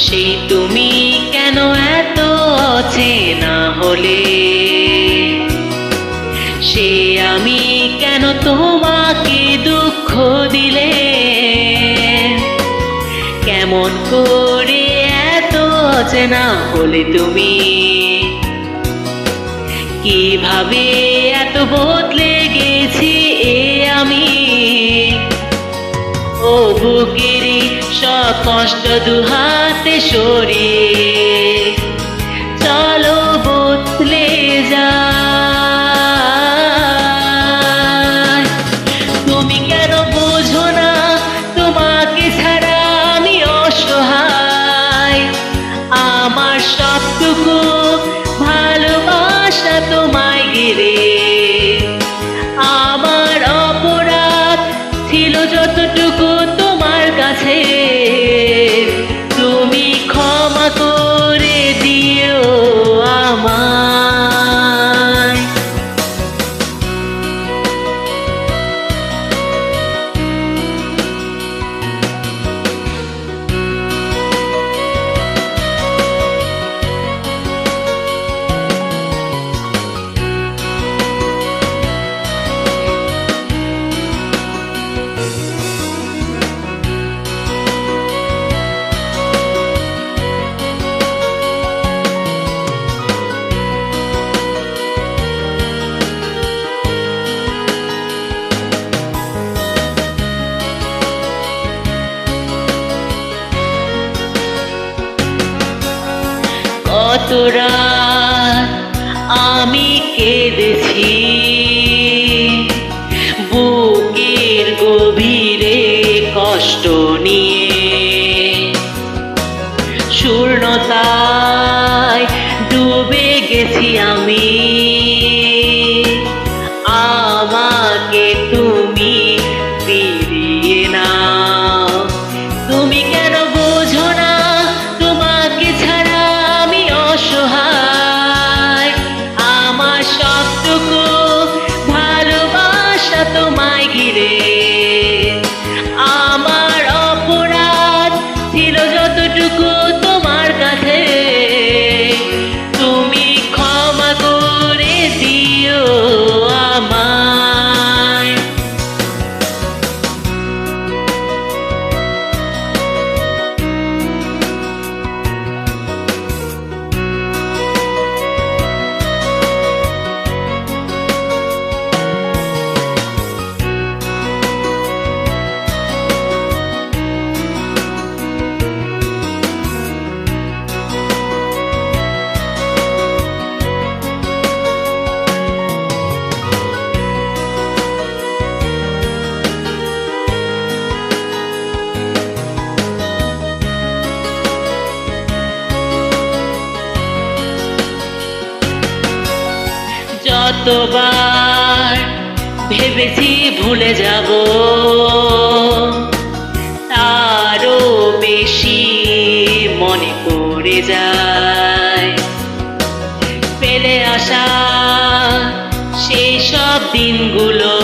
সেই তুমি কেন এত অচেনা হলে? সে আমি কেন তোমাকে দুঃখ দিলে? কেমন করে এত অচেনা হলে তুমি? কীভাবে এত বদলে গেছি এ আমি? ও বুকেরি, সব কষ্ট দুহাতে সরিয়ে। চলো বদলে যায় তুমি কেন বোঝো না, তোমাকে ছাড়া আমি অসহায়। আমার সবটুকু যতটুকু তোমার কাছে। কত আমি কেঁদেছি। বুকের গভীরে কষ্ট নিয়ে। শূন্যতায় ডুবে গেছি আমি। কতবার ভেবেছি ভুলে যাব। তারও বেশি মনে পড়ে যায়। পেলে আসা সেই সব দিনগুলো